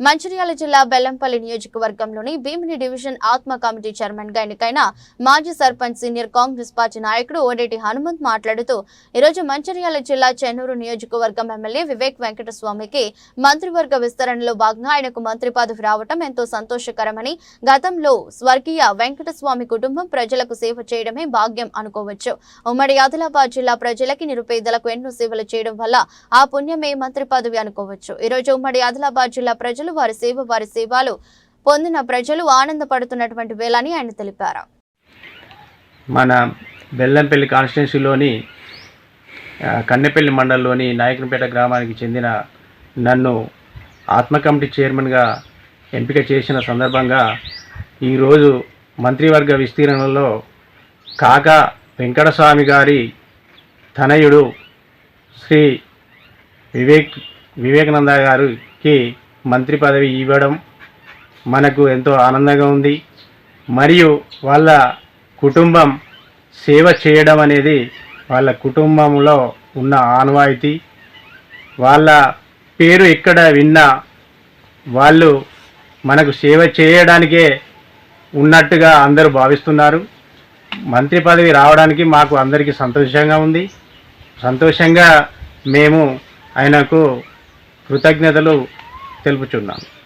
మంచిర్యాల జిల్లా బెల్లంపల్లి నియోజకవర్గంలోని భీమిని డివిజన్ ఆత్మ కమిటీ చైర్మన్గా ఎన్నికైన మాజీ సర్పంచ్ సీనియర్ కాంగ్రెస్ పార్టీ నాయకుడు ఓడేటి హనుమంత్ మాట్లాడుతూ ఈరోజు మంచిర్యాల జిల్లా చెన్నూరు నియోజకవర్గం ఎమ్మెల్యే వివేక్ వెంకటస్వామికి మంత్రివర్గ విస్తరణలో భాగంగా ఆయనకు మంత్రి పదవి రావటం ఎంతో సంతోషకరమని గతంలో స్వర్గీయ వెంకటస్వామి కుటుంబం ప్రజలకు సేవ చేయడమే భాగ్యం అనుకోవచ్చు. ఉమ్మడి ఆదిలాబాద్ జిల్లా ప్రజలకి నిరుపేదలకు ఎన్నో సేవలు చేయడం వల్ల ఆ పుణ్యమే మంత్రి పదవి అనుకోవచ్చు. ఈ రోజు ఉమ్మడి ఆదిలాబాద్ జిల్లా ప్రజలు వారి సేవ వారి సేవలు పొందిన ప్రజలు ఆనందపడుతున్నటువంటి వేళని ఆయన తెలిపారు. మన బెల్లంపల్లి కాన్స్టిట్యున్సీలోని కన్నెపల్లి మండలంలోని నాయకునిపేట గ్రామానికి చెందిన నన్ను ఆత్మ కమిటీ చైర్మన్గా ఎంపిక చేసిన సందర్భంగా ఈరోజు మంత్రివర్గ విస్తీర్ణంలో కాక వెంకటస్వామి గారి తనయుడు శ్రీ వివేక్ వివేకానంద గారికి మంత్రి పదవి ఇవ్వడం మనకు ఎంతో ఆనందంగా ఉంది. మరియు వాళ్ళ కుటుంబం సేవ చేయడం అనేది వాళ్ళ కుటుంబంలో ఉన్న ఆనవాయితీ. వాళ్ళ పేరు ఎక్కడ విన్నా వాళ్ళు మనకు సేవ చేయడానికే ఉన్నట్టుగా అందరూ భావిస్తున్నారు. మంత్రి పదవి రావడానికి మాకు అందరికీ సంతోషంగా ఉంది. సంతోషంగా మేము ఆయనకు కృతజ్ఞతలు తెలుపుచున్నాను.